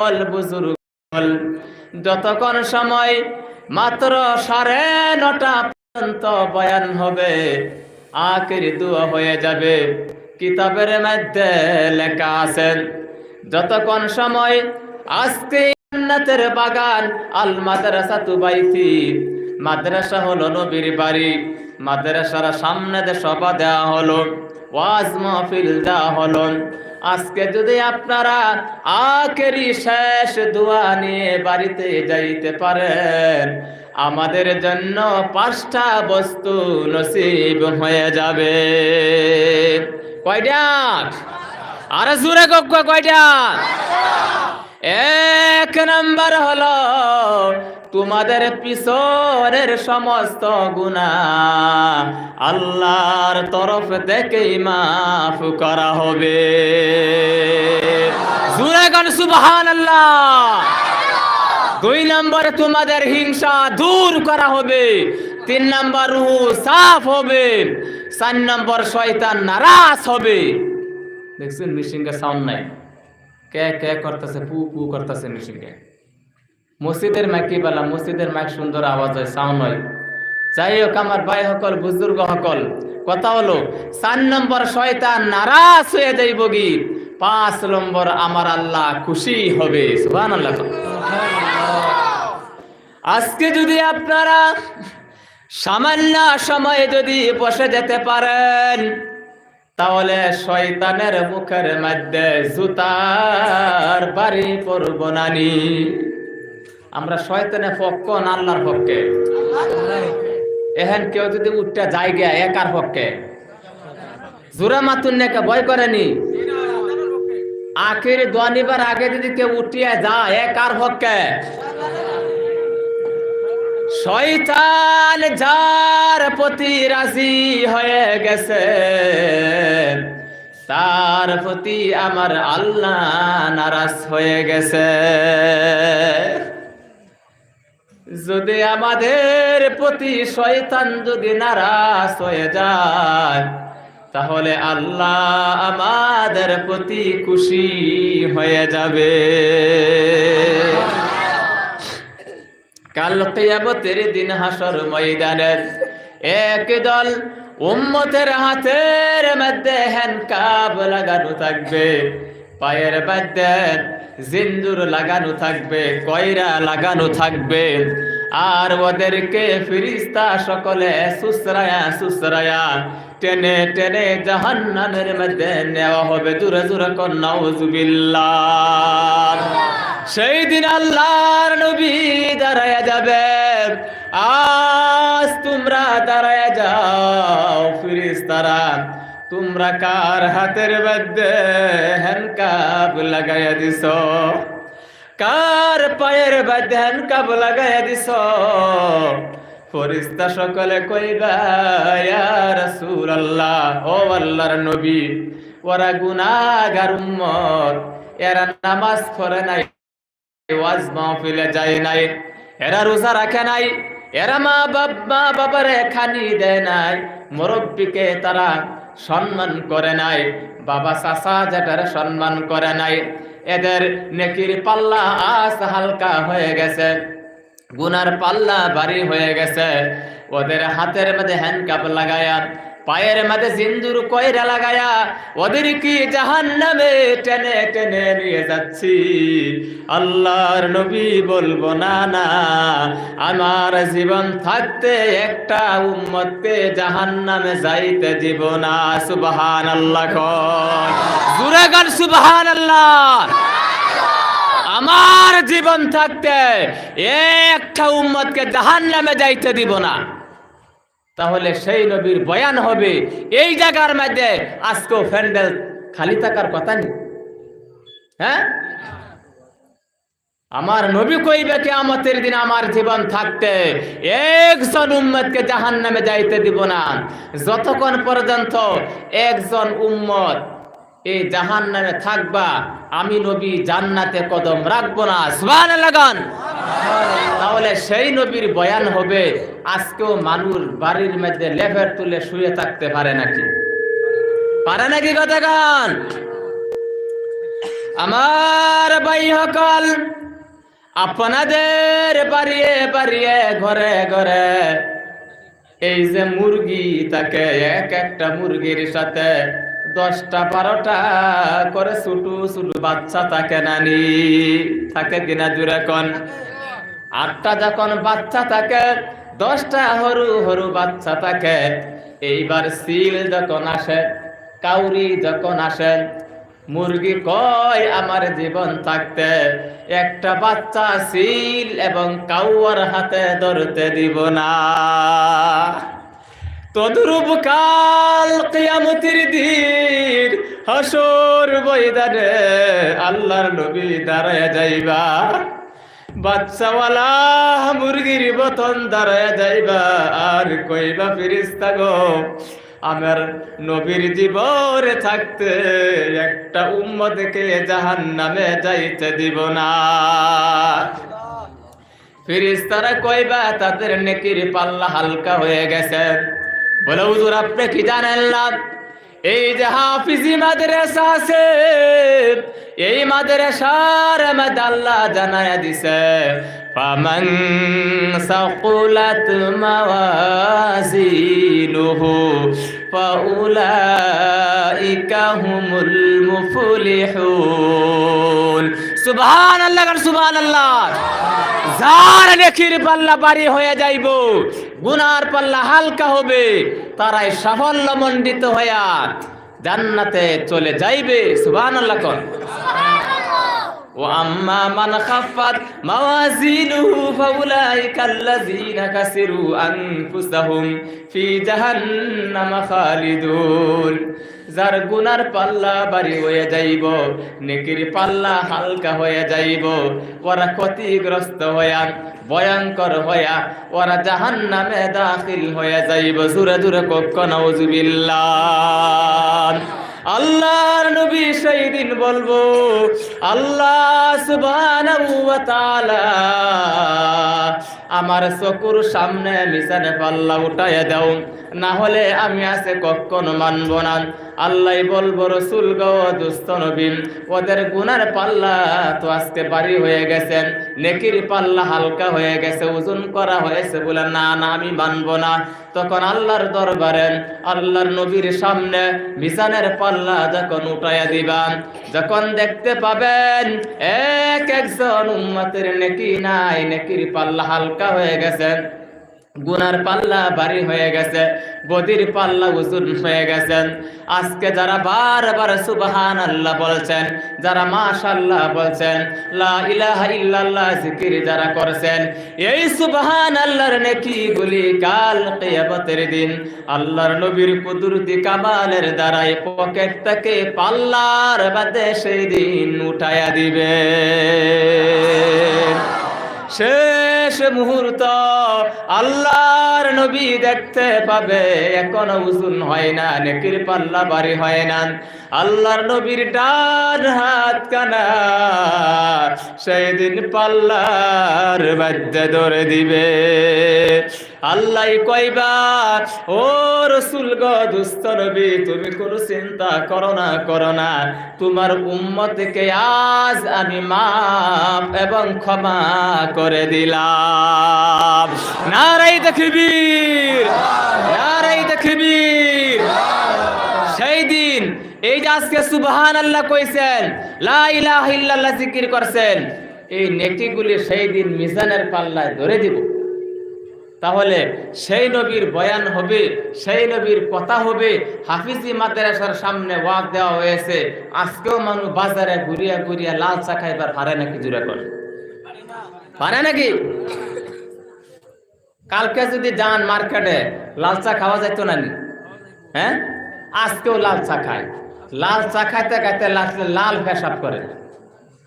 বল বুজুর্গ যতক্ষণ সময় মাত্র সাড়ে নটা পর্যন্ত বয়ান হবে, আখির দোয়া হয়ে যাবে। কিতাবের মধ্যে লেখা আছেন যতক্ষণ সময় আজকে জান্নাতের বাগান আল মাদ্রাসা তুবাইতি মাদ্রাসা হলো নবীর বাড়ি, মাদ্রাসার সামনে সভা দেওয়া হলো, ওয়াজ মাহফিল দেওয়া হলো আজকে যদি আপনারা আখেরি শেষ দোয়া নিয়ে বাড়িতে যাইতে পারেন, আমাদের জন্য পাঁচটা বস্তু নসিব হয়ে যাবে। কয়টা? আরে জুড়ে কক্ষ কয়টা? এক নাম্বার হলো তোমাদের পিছনের সমস্ত গুণা আল্লাহর তরফ থেকেই মাফ করা হবে। জুরাগান সুবহান আল্লাহ দুই নম্বরে, তোমাদের হিংসা দূর করা হবে। তিন নম্বর, রুহু সাফ হবে। চার নম্বর, শয়তান নারাজ হবে। দেখছেন মিশিংকে সাউন্ড নাই। কে কে করতেছে? পু পু করতেছে মিশিংকে মসজিদের মাইকি বেলা? মসজিদের মাইক সুন্দর আওয়াজ হয় সাউন্ড হয়। যাই হোক আমার ভাই সকল, বুজুর্গ সকল, কথা হলো, চার নম্বর শয়তান নারাজ হয়ে যাইব কি? পাঁচ নম্বর আমার আল্লাহ খুশি হবে সুবহান আল্লাহ আজকে যদি আপনারা সামান্য সময়ে যদি বসে যেতে পারেন তাহলে শয়তানের মুখের মধ্যে জুতার বাড়ি পড়ব নানি। আমরা শয়তানের পক্ষ না পক্ষে। এহেন কেউ যদি উঠতে যায় গিয়া একার পক্ষে। জোরা মাতুন নাকি ভয় করেনি? আখির দোয়ানিবার আগে যদি কেউ উঠিয়ে যায় একার পক্ষে। শয়তান যার প্রতি রাজি হয়ে গেছে, তার প্রতি আমার আল্লাহ নারাজ হয়ে গেছে। যদি আমাদের প্রতি শয়তান যদি নারাজ হয়ে যায়, তাহলে আল্লাহ আমাদের প্রতি খুশি হয়ে যাবে। কাল কিয়ামতের দিন হাসর ময়দানের এক দল উম্মতের হাতের মধ্যে হ্যান্ডকাপ লাগানো থাকবে, পায়ের মধ্যে জিন্দুর লাগানো থাকবে, কয়রা লাগানো থাকবে, আর ওদেরকে ফিরিস্তা সকলে সুসরায়া সুসরায়া টেনে টেনে জাহান্নামের মধ্যে নেওয়া হবে। দূরে দূরে কন্নাউজুবিল্লাহ সেই দিন আল্লাহর নবী দাঁড়ায় যাবে। আজ তোমরা দাঁড়ায় যাও, ফিরিস্তারা। তোমরা কার হাতের মধ্যে হ্যান্ডকাপ লাগাইয়া দিছ? কার পায়ের মধ্যে হ্যান্ডকাপ লাগাইয়া দিছ? ফরিস্তা সকলে কইবা, ইয়া নবী, ওরা গুনাহগার উম্মত, এরা নামাজ পড়ে নাই, ওয়াজ মাহফিলে যায় নাই, এরা রোজা রাখে নাই, এরা মা বাবা বাবারে খানি দেয় নাই, মুরব্বীকে তারা সম্মান করে নাই, বাবা, চাচা যেটার সম্মান করে নাই, এদের নেকির পাল্লা আস হালকা হয়ে গেছে। গুনার পাল্লা ভারী হয়ে গেছে। ওদের হাতের মধ্যে হ্যান্ডকাপ লাগায়া, পায়ের মধ্যে সিন্দুর কয়রা লাগায়া ওদের কি জাহান নামে টেনে টেনে নিয়ে যাচ্ছি। আল্লাহর নবী বলব, না না, আমার জীবন থাকতে একটা উম্মতকে জাহান নামে যাইতে দিব না সুবহান আল্লাহ জুড়ে গান সুবহান আল্লাহ আমার জীবন থাকতে একটা উম্মতকে জাহান নামে যাইতে দিব না। তাহলে সেই নবীর বয়ান হবে, এই জায়গার মধ্যে আজকেও প্যান্ডেল খালি থাকার কথা নেই হ্যাঁ? আমার নবী কইবে কি আমাদের দিন আমার জীবন থাকতে একজন উম্মতকে জাহান নামে যাইতে দিব না। যতক্ষণ পর্যন্ত একজন উম্মত এই জাহান নামে থাকবা, আমি নবী জান্নাতে কদম রাখব না লাগান তাহলে সেই নবীর বয়ান হবে, আজকেও মানুষ বাড়ির মধ্যে লেফের তুলে শুয়ে থাকতে পারে নাকি? পারে নাকি কথা গান? আমার ভাই সকল, আপনাদের বাড়িয়ে বাড়িয়ে, ঘরে ঘরে, এই যে মুরগি তাকে এক একটা মুরগির সাথে দশটা বারোটা করে ছোটু ছোটু বাচ্চা থাকে নানি থাকে কিনা জুড়ে কন? আটটা যখন বাচ্চা থাকে, দশটা হরু হরু বাচ্চা থাকে। এইবার সিল যখন আসে, কাউরি যখন আসে, মুরগি কয়, আমার জীবন থাকতে একটা বাচ্চা সিল এবং কাউয়ার হাতে ধরতে দিব না। তদ্রুপ কাল কিয়ামতির দিন হাসর বৈদানে আল্লাহর নবী দাঁড়ায় যাইবা। বাচ্চাওয়ালা মুরগির বতন দাঁড়ায় যাইবা। আর কইবা ফিরিস্তা গো, আমার নবীর জীবনে থাকতে একটা উম্মতকে জাহান নামে যাইতে দিব না। ফিরিস্তারা কইবা, তাদের নেকির পাল্লা হালকা হয়ে গেছে। বলে, হুজুর, আপনি কি জানেন না এই যে হাফিজি মাদ্রাসা আছে, এই মাদ্রাসার মধ্যে আল্লাহ জানায়া দিছে, ফামান সাকুলাত মাওয়াজিনুহু, ফাউলাইকা হুমুল মুফলিহুন। সুবহানাল্লাহ সুবহানাল্লাহ। যার নেকির পাল্লা বাড়ি হয়ে যাইব গুনার পাল্লা হালকা হবে তারাই সাফল্য মণ্ডিত হইয়া জান্নাতে চলে যাইবে সুবহানাল্লাহ কোন وأما من خفت موازينه فأولئك الذين خسروا أنفسهم في جهنم خالدون যার গুনার পাল্লা বাড়ি হয়ে যাইব, নেকির পাল্লা হালকা হয়ে যাইব। ওরা ক্ষতিগ্রস্ত হইয়া, ভয়ঙ্কর হইয়া, ওরা জাহান নামে দাখিল হয়ে যাইব। জুরে জুরে কক্ষ আল্লাহর নবী সেই দিন বলব, আল্লাহ সুবহানাহু ওয়া তাআলা আমার চকুর সামনে মিশানে পাল্লা উঠাইয়া দাও। না হলে আমি আছে কখনো মানব না। আল্লাহ বলব, রসুল গো, দুস্থ নবীন ওদের গুনার পাল্লা তো আজকে বাড়ি হয়ে গেছে। নেকির পাল্লা হালকা হয়ে গেছে, ওজন করা হয়েছে বলে না না, আমি মানব না। তখন আল্লাহর দরবারে, আল্লাহর নবীর সামনে মিজানের পাল্লা যখন উঠাইয়া দিবান যখন দেখতে পাবেন, এক একজন উম্মতের নেকি নাই, নেকির পাল্লা হালকা হয়ে গেছে। গুনার পাল্লা বাড়ি হয়ে গেছে, বদির পাল্লা উজুন হয়ে গেছেন আজকে যারা বারবার সুবহান আল্লাহ বলছেন, যারা মাশাল্লাহ বলছেন, লা ইলাহা ইল্লাল্লাহ জিকির যারা করছেন, এই সুবহান আল্লাহর নেকি গুলি কাল কিয়ামতের দিন আল্লাহর নবীর কুদরতি কামালের দ্বারাই পকেট থেকে পাল্লার বাদে সেই দিন উঠায়া দিবে। শেষ মুহূর্ত আল্লাহর নবী দেখতে পাবে, এখনও উজুন হয় না, নেকির পাল্লা বাড়ি হয় না। আল্লাহর নবীর ডান হাত কানা সেই দিন পাল্লার মধ্যে ধরে দিবে। আল্লাহ কইবা, ও রসুল গো দুস্থ নবী, তুমি কোনো চিন্তা করো না করো না। তোমার উম্মতকে আজ আমি মাপ এবং ক্ষমা করে দিলাম। নারাই দেখবীর নারাই দেখবীর সেই দিন এই যে আজকে সুবহান আল্লাহ কইছেন, লা ইলাহা ইল্লাল্লাহ জিকির করছেন, এই নেকিগুলি সেই দিন মিজানের পাল্লায় ধরে দিব। তাহলে সেই নবীর বয়ান হবে, সেই নবীর কথা হবে, হাফিজি মাদ্রাসার সামনে ওয়াক দেওয়া হয়েছে, আজকেও মানুষ বাজারে ঘুরিয়া ঘুরিয়া লাল চা খাইবার পারে নাকি জুড়ে করে পারে নাকি? কালকে যদি যান মার্কেটে, লাল চা খাওয়া না নি হ্যাঁ? আজকেও লাল চা খায়। লাল চা খাইতে খাইতে লাস্টে লাল পেশাব করে।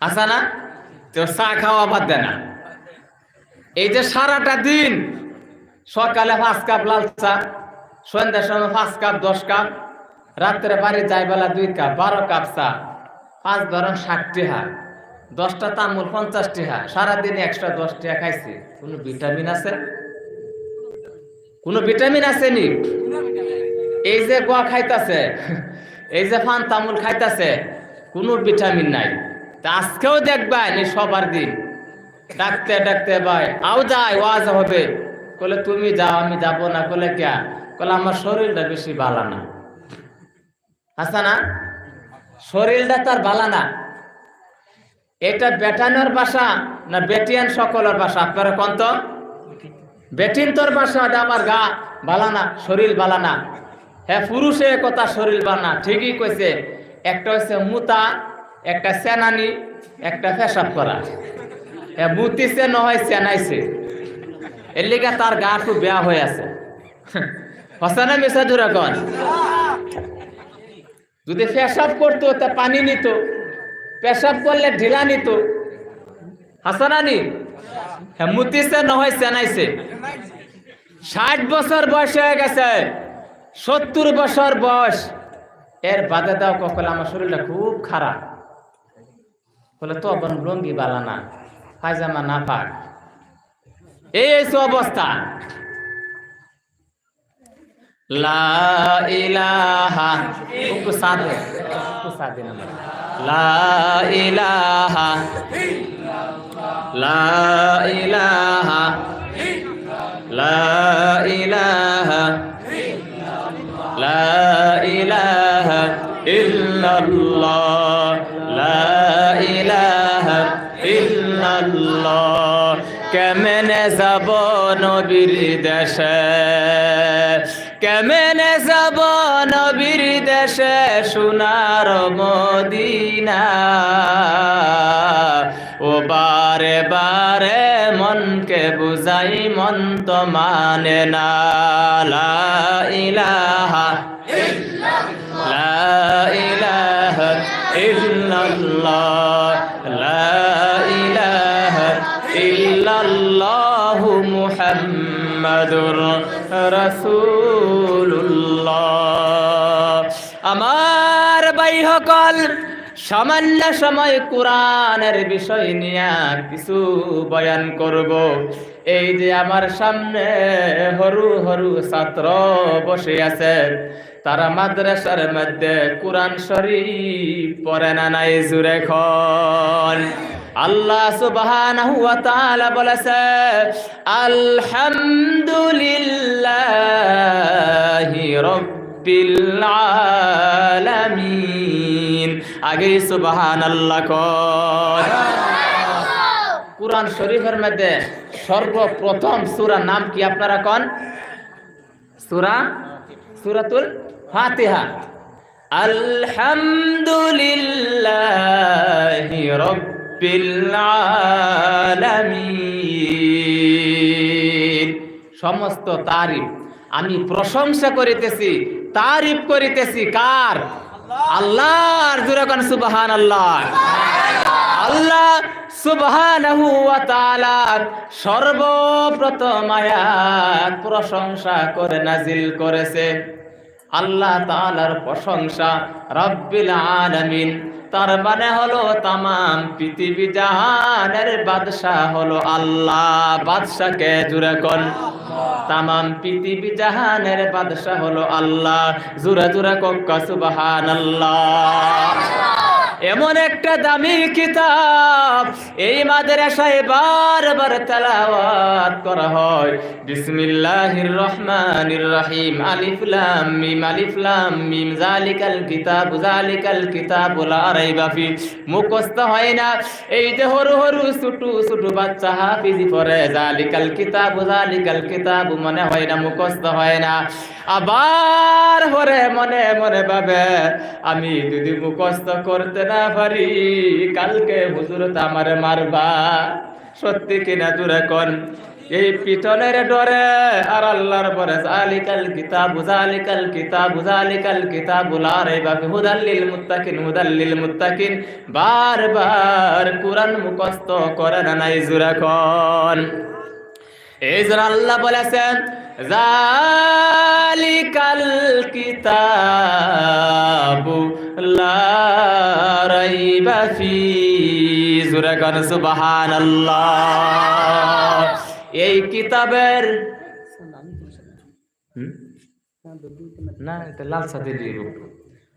আসা না? তো চা খাওয়া বাদ দেয় না। এই যে সারাটা দিন সকালে পাঁচ কাপ লাল চা, সন্ধ্যার সময় পাঁচ কাপ, দশ কাপ, রাত্রে বাড়ি যাই বেলা দুই কাপ, বারো কাপ চা, পাঁচ ধরন ষাটটি হার দশটা তামুল পঞ্চাশটি হার সারাদিন একশো দশ টাকা খাইছি। কোনো ভিটামিন আছে? কোনো ভিটামিন আছে নি? এই যে গোয়া খাইতাছে এই যে ফান তামুল খাইতেছে, কোনো ভিটামিন নাই। তা আজকেও দেখবেন এই সবার দিন। ডাকতে ডাকতে, ভাই, আও যাই, ওয়াজ হবে। বলে তুমি যাও, আমি যাব না। বলে কে বলে আমার শরীরটা বেশি ভালো না। আসা না? শরীরটা তার ভালো না। এটা বেটানোর বাসা না বেটিয়ান সকলের বাসা? আপনারা কোন তো? বেটিন তোর বাসা আমার গা। বালা না, শরীর বালা না। হ্যাঁ পুরুষে কথা শরীর বানা ঠিকই কইছে, একটা হচ্ছে মুতা, একটা সেনানি, একটা পেশাব করা। হ্যাঁ মুতিছে নহয় সেনাইছে এর লিগে তার গা একটু বেয়া হয়ে আছে। হসানা মিশা দুরাগন যদি পেশাব করতো, তা পানি নিত, পেশাব করলে ঢিলা নিত। হাসানানি হ্যাঁ মুতিছে নহয় সেনাইছে ষাট বছর বয়স হয়ে গেছে। সত্তর বছর বয়স। এর বাদে দাও কখন আমার শরীরটা খুব খারাপ। বলে, তো আপন লঙ্গি বালা না, পায়জামা না পাক। এই হচ্ছে অবস্থা। লা ইলাহা না লা লা লা লা ইলাহা ইল্লাল্লাহ লা ইলাহা ইল্লাল্লাহ কেমনে যাব নবীর দেশে কেমনে যাব দেশে সোনার মদিনা। ও বারে বারে মনকে বুঝাই মন তো মানে না। লা ইলাহা লা লা মুহাম্মাদুর রাসূলুল্লাহ। আমার ভাই সকল সামান্য সময় কোরআনের বিষয় নিয়ে কিছু বয়ান করব। এই যে আমার সামনে হরু হরু ছাত্র বসে আছে, তারা মাদ্রাসার মধ্যে কোরআন শরীফ পড়ে না নাই জুড়ে খন। আল্লাহ সুবহানাহু ওয়া তাআলা বলেছে, আলহামদুলিল্লাহি রাব্বিল আলামিন আগে সুবহানাল্লাহ কর। কোরআন শরীফের মধ্যে সর্বপ্রথম সূরা নাম কি আপনারা কোন? সূরা? সূরাতুল ফাতিহা। আলহামদুলিল্লাহি রাব্বিল আলামিন সমস্ত তারিফ আমি প্রশংসা করিতেছি তারিফ করিতেছি, কার? আল্লাহর জুড়ে কোন সুবহান আল্লাহ আল্লাহ সুবহানাহু ওয়া তাআলা সর্বপ্রথম আয়াত প্রশংসা করে নাজিল করেছে। আল্লাহ তাআলার প্রশংসা রব্বিল আলামিন। তার মানে হলো তামাম পৃথিবী জাহানের বাদশাহ হলো আল্লাহ বাদশাকে জুড়ে কোন। তামাম পৃথিবী জাহানের বাদশাহ হলো আল্লাহ। জুড়ে জুড়ে কক্কা, সুবহানাল্লাহ। এমন একটা দামি কিতাব, এই মাদ্রাসায় বারবার তেলাওয়াত করা হয়। বিসমিল্লাহির রহমানির রহিম, আলিফ লাম মিম, আলিফ লাম মিম জালিকাল কিতাব জালিকাল কিতাব, লা রাইবা ফি। মুখস্থ হয় না। এই যে হরু হরু ছোটু ছোটু বাচ্চা হাফিজি পড়ে জালিকাল কিতাব জালিকাল কিতাব। মনে হয় না, মুখস্থ হয় না। আবার পরে মনে মনে ভাবে, আমি যদি মুখস্থ করতে না পারি, কালকে হুজুর আমার মারবা। সত্যি কিনা দূরে কন? এই পিটনের ডরে আর আল্লাহর পরে জালিকাল কিতাব জালিকাল কিতাব জালিকাল কিতাব, লা রাইবা ফি হুদাল্লিল মুত্তাকিন হুদাল্লিল মুত্তাকিন। বারবার কোরআন মুখস্থ করে না নাই জুরা কন এই জন্য আল্লাহ বলেছেন জালিকাল কিতাবু লা রাইবা ফি। জুরা কন, সুবহানাল্লাহ। এই কিতাবের? না, এটা লাল সাথে দিয়ে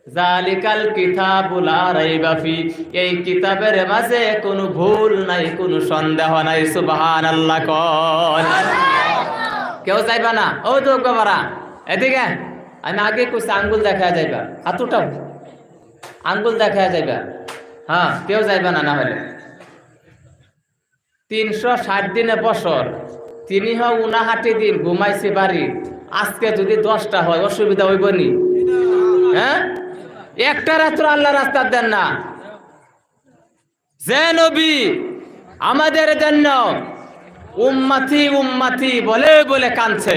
জালিকাল কিতাবুল রাইবা ফি। এই কিতাবের মাঝে কোনো ভুল নাই, কোনো সন্দেহ নাই, সুবহানাল্লাহ কল কেউ যাইবা না? ও তো বাবারা এদিকে আমি আগে কুছ আঙ্গুল দেখা যাইবা, হাত উঠাও। আঙ্গুল দেখা যাইবা। হ্যাঁ কেউ যাইবা না না হলে। তিনশো ষাট দিনে বছর, তিনি হয় উনাহাটি দিন ঘুমাইছে বাড়ি। আজকে যদি দশটা হয়, অসুবিধা হইব নি হ্যাঁ? একটা রাত্র আল্লাহ রাস্তা দেন না। যে নবী আমাদের জন্য উম্মাতি উম্মাতি বলে বলে কানছে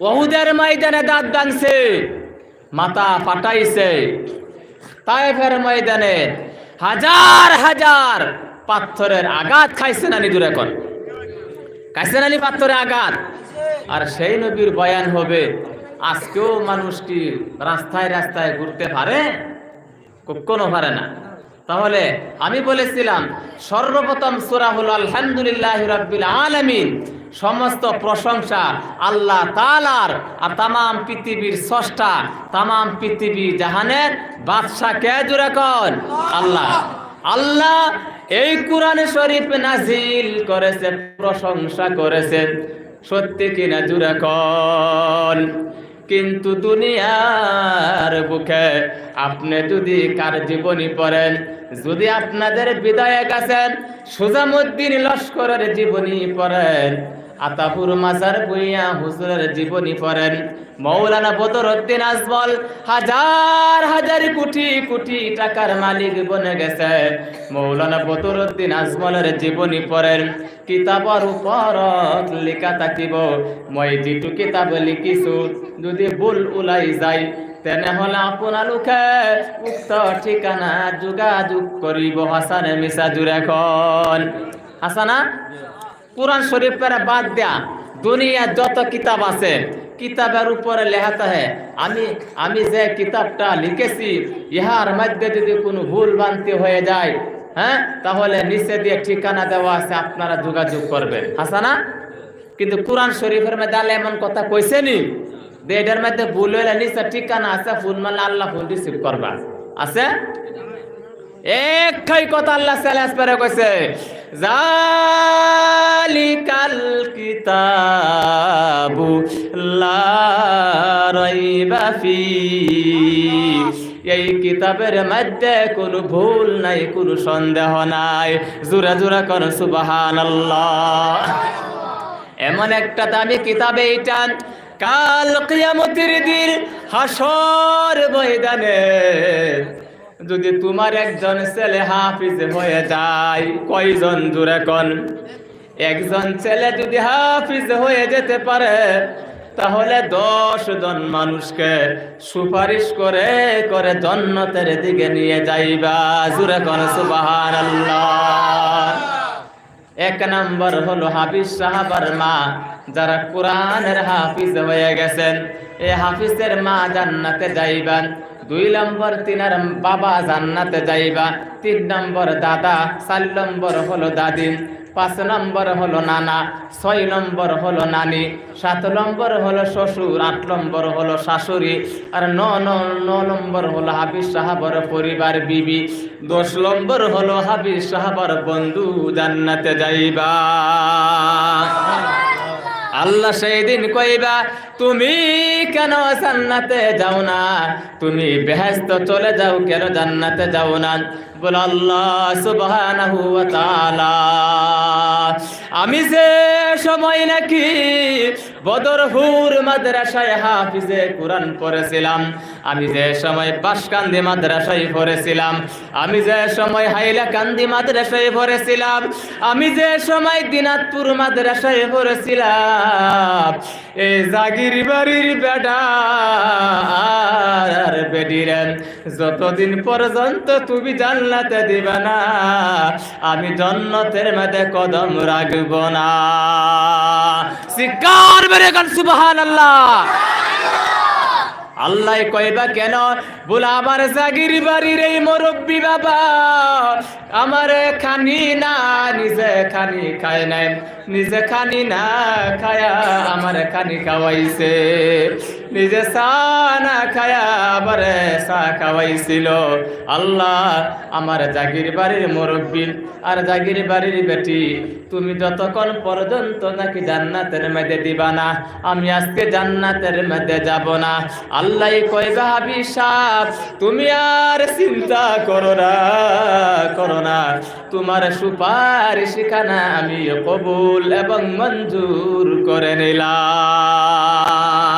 ওহুদের ময়দানে দাঁত দানছে মাথা ফাটাইছে। তাইফের ময়দানে হাজার হাজার পাথরের আঘাত খাইছে না নিজুর এখন। খাইছে না নি পাথরের আঘাত। আর সেই নবীর বয়ান হবে আজকেও মানুষ কি রাস্তায় রাস্তায় ঘুরতে পারে? কোনো পারে না। তাহলে আমি বলেছিলাম, সর্বপ্রথম সূরা হলো আলহামদুলিল্লাহ রাব্বিল আলামিন, সমস্ত প্রশংসা আল্লাহ তালার আর তামাম পৃথিবীর স্রষ্টা, তামাম পৃথিবী জাহানের বাদশাহ কে জুড়ে কন? আল্লাহ। আল্লাহ এই কোরআনে শরীফ নাজিল করেছে, প্রশংসা করেছেন সত্যি কিনা জুড়ে কন? কিন্তু দুনিয়ার বুকে আপনি যদি কার জীবনী পড়েন, যদি আপনাদের বিধায়ক আছেন সুজামুদ্দিন লস্করের জীবনী পড়েন আতাপুর মাজার বইয়া হুজুরের জীবনী পড়েন। মৌলানা বদরুদ্দিন আজমল হাজার হাজার কোটি কোটি টাকার মালিক বনে গেছে। মৌলানা বদরুদ্দিন আজমলের জীবনী পড়েন। কিতাবর উপর লেখা থাকিব। মই যিটো কিতাব লিখিছো, যদি ভুল ওলাই যায় তেনেহলে আপোনালোকে উক্ত ঠিকানা যোগাযোগ কৰিব। হাসানে মিছা জুৰেখন হাসানা কোরআন শরীফের বাদ দেয়া দুনিয়া যত কিতাব আছে, কিতাবের উপরে লেখাতে হয়। আমি আমি যে কিতাবটা লিখেছি, ইহার মধ্যে যদি কোনো ভুল ভ্রান্তি হয়ে যায় হ্যাঁ তাহলে নিচে দিয়ে ঠিকানা দেওয়া আছে, আপনারা যোগাযোগ করবেন। হাসানা কিন্তু কোরআন শরীফের মধ্যে এমন কথা কইছেনি যে এটার মধ্যে ভুল হইলে নিচে ঠিকানা আছে ফোন মারলে আল্লাহ ফোন রিসিভ করবা। আছে? একটাই কথা আল্লাহ সালাস পরে কইছে, জালিকাল কিতাবু লা রাইবা ফি। এই কিতাবের মধ্যে কোনো ভুল নাই, কোনো সন্দেহ নাই। জোরা জোরা কোন সুবহানাল্লাহ। এমন একটা দামি কিতাবে এইটা, কাল কিয়ামতের দিন হাসর ময়দানে যদি তোমার একজন ছেলে হাফিজ হয়ে যায়, কয়জন জুড়ে কন একজন ছেলে যদি হাফিজ হয়ে যেতে পারে, তাহলে দশ জন মানুষকে সুপারিশ করে করে জন্নতের দিকে নিয়ে যাইবা। জুড়ে কন সুবাহান এক নম্বর হলো হাফিজ সাহাবার মা, যারা কোরআনের হাফিজ হয়ে গেছেন। এই হাফিজের মা জান্নাতে যাইবেন। দুই নম্বর তিনার বাবা জান্নাতে যাইবা, তিন নম্বর দাদা, চার নম্বর হলো দাদি, পাঁচ নম্বর হলো নানা, ছয় নম্বর হলো নানি, সাত নম্বর হলো শ্বশুর, আট নম্বর হলো শাশুড়ি, আর ন ন নম্বর হলো হাবিজ সাহাবর পরিবার বিবি, দশ নম্বর হলো হাবিজ সাহাবর বন্ধু জান্নাতে যাইবা। আল্লাহ সেই দিন কইবা, তুমি কেন জান্নাতে যাও না? তুমি বেহেস্ত চলে যাও, কেন জান্নাতে যাও না? বল আল্লাহ সুবহানাহু ওয়া তাআলা, আমি যে সময় নাকি বদরহুর মাদ্রাসায় হাফিজে কোরআন পড়েছিলাম। আমি যে সময় বাসকান্দি মাদ্রাসায় পড়েছিলাম, আমি যে সময় হাইলাকান্দি মাদ্রাসায় পড়েছিলাম, আমি যে সময় দিনাজপুর মাদ্রাসায় পড়েছিলাম। এই জাগির বাড়ির বেডা আর বেডিরেন যতদিন পর্যন্ত তুমি জান্নাতে দিবে না, আমি জন্নতের মধ্যে কদম রাখব না। শিকার বেড়ে গান সুবহান আল্লাহ আল্লাহ কইবা কেন? বলে, আমার জাগির বাড়ির এই মুরব্বী বাবা আমার খানি না, নিজে খানি খায় নাই। নিজে খানি না খায়া আমার খানি খাওয়াইছে। নিজে সানা খায়া আবার সা খাওয়াইছিল। আল্লাহ, আমার জাগির বাড়ির মুরব্বী আর জাগির বাড়ির বেটি, তুমি যতক্ষণ পর্যন্ত নাকি জান্নাতের মধ্যে দিবা না, আমি আজকে জান্নাতের মধ্যে যাব না। আল্লাহ কইবা হাবি সাহ তুমি আর চিন্তা করো না করো না। তোমার সুপারিশ খানা আমি কবুল এবং মঞ্জুর করে নিলাম।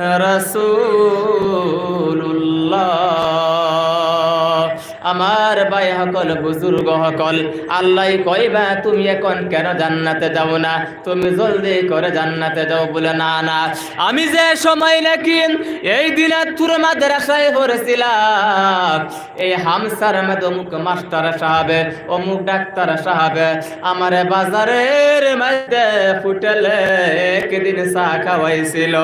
রাসূলুল্লাহ। আমার ভাই সকল বুজুর্গ সকল আল্লাহ কইবা, তুমি এখন কেন জান্নাতে যাও না? তুমি জলদি করে জান্নাতে যাও বলে না না। আমি যে সময় নাকি এই দিনাজপুর মাদ্রাসায় পড়েছিলাম, এই হামসার মধ্যে অমুক মাস্টার সাহাবে, অমুক ডাক্তার সাহাবে, আমার বাজারের মধ্যে ফুটেলে একদিন চা খাওয়াইছিল।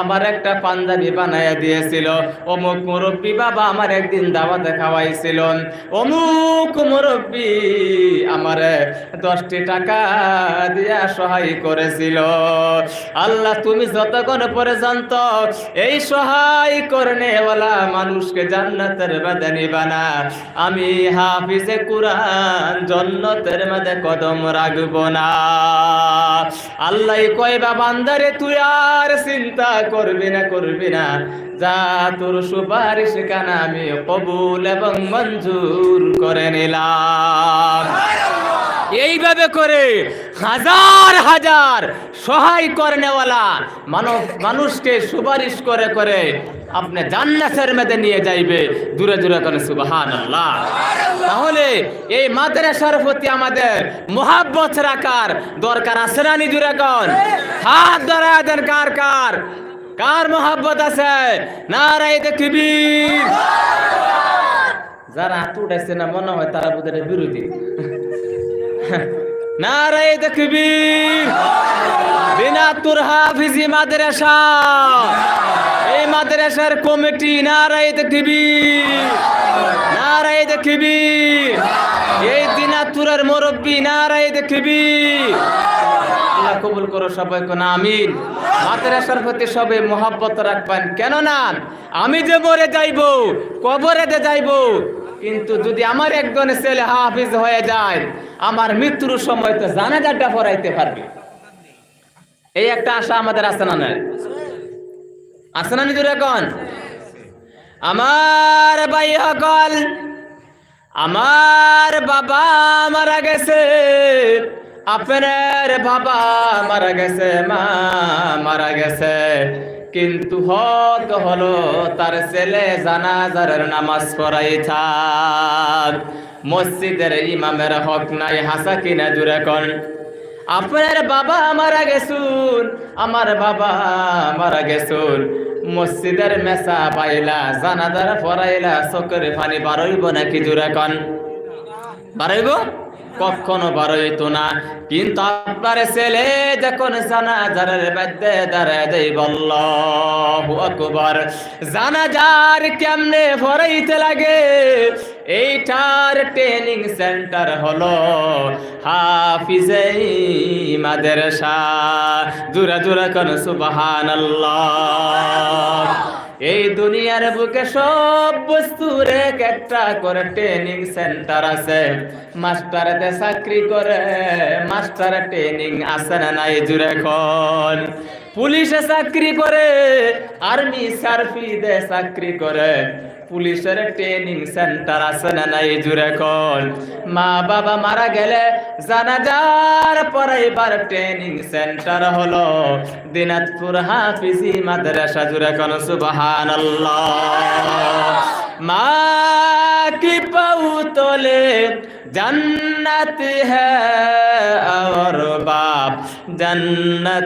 আমার একটা পাঞ্জাবি বানাইয়া দিয়েছিল। অমুক মুরব্বী বাবা আমার একদিন দাওয়াতে খাওয়াইছিল অমুক মুরব্বী আমার দশটি টাকা দিয়া সহায় করেছিল। আল্লাহ, তুমি যতক্ষণ পর্যন্ত এই সহায় করনেওয়ালা মানুষকে জান্নাতের মধ্যে নিবা না আমি হাফিজে কুরআন জন্নতের মধ্যে কদম রাখব না। আল্লাহ কইবা বান্দারে, তুই আর চিন্তা করবি না করবি না। যা তোর সুপারিশ কানা আমি কবুল এবং মঞ্জুর করে নিলাম। এইভাবে করে হাজার হাজার সহায় করনেওয়ালা মানব মানুষকে সুপারিশ করে করে আপনি জান্নাতের মধ্যে নিয়ে যাইবে। দূরে দূরে করে সুবাহান আল্লাহ তাহলে এই মাদ্রাসার প্রতি আমাদের মোহাব্বত রাখার দরকার আছে না নি দূরে কন হাত ধরা দেন কার কার? কার মোহাব্বত আছে? নারাই দেখবি যারা হাত উঠাইছে না, মনে হয় তারা বোধহয় বিরোধী। নারায় দেখবীর বিনাতুর হাফিজি মাদ্রাসা। এই মাদ্রাসার কমিটি নারায় দেখবীর নারায় দেখবীর এই দিনাতুরের মুরব্বী নারায় দেখবীর আল্লাহ কবুল করো সবাই কোন, আমিন। মাদ্রাসার প্রতি সবে মোহাব্বত রাখবেন। কেন না আমি যে মরে যাইব, কবরে যে যাইব, কিন্তু যদি আমার একজন ছেলে হাফিজ হয়ে যায়, আমার মৃত্যুর সময় তো জানাজাটা পড়াইতে পারবে। এই একটা আশা আমাদের আছে না আছে না নিজের এখন আমার ভাই সকল আমার বাবা মারা গেছে। আপনার বাবা মারা গেছে, মা মারা গেছে। কিন্তু হক হলো তার ছেলে জানাজার নামাজ পড়াই থাক। মসজিদের ইমামের হক নাই, হাসা কিনা জুড়ে কন আপনার বাবা মারা গেছুন, আমার বাবা মারা গেছুন। মসজিদের মেসা পাইলা, জানাজার পড়াইলা, চোখের পানি বারইব নাকি জুড়ে কন বারইব কখনো বারইতো না। কিন্তু আপনার ছেলে যখন জানাজারের মধ্যে দাঁড়ায় দেই বল্লাহু আকবার। জানাজার কেমনে ভরাইতে লাগে? এইটার ট্রেনিং সেন্টার হলো হাফিজে মাদ্রাসা। জুরা জুরা কোন, সুবহানাল্লাহ। এই দুনিয়ার বুকে সব বস্তুর এক একটা করে ট্রেনিং সেন্টার আছে। দে চাকরি করে, মাস্টার ট্রেনিং আছে না নাই জুড়ে এখন পুলিশে চাকরি করে আর্মি সার্ফিদে চাকরি করে। পুলিশের ট্রেনিং সেন্টার আছে না নাই জুড়ে এখন মা বাবা মারা গেলে জানাজার পরাইবার ট্রেনিং সেন্টার হলো দিনাজপুর হাফিজি মাদ্রাসা জুড়ে কোন সুবাহান মা কি পাউ তোলে जन्नत है और बाप जन्नत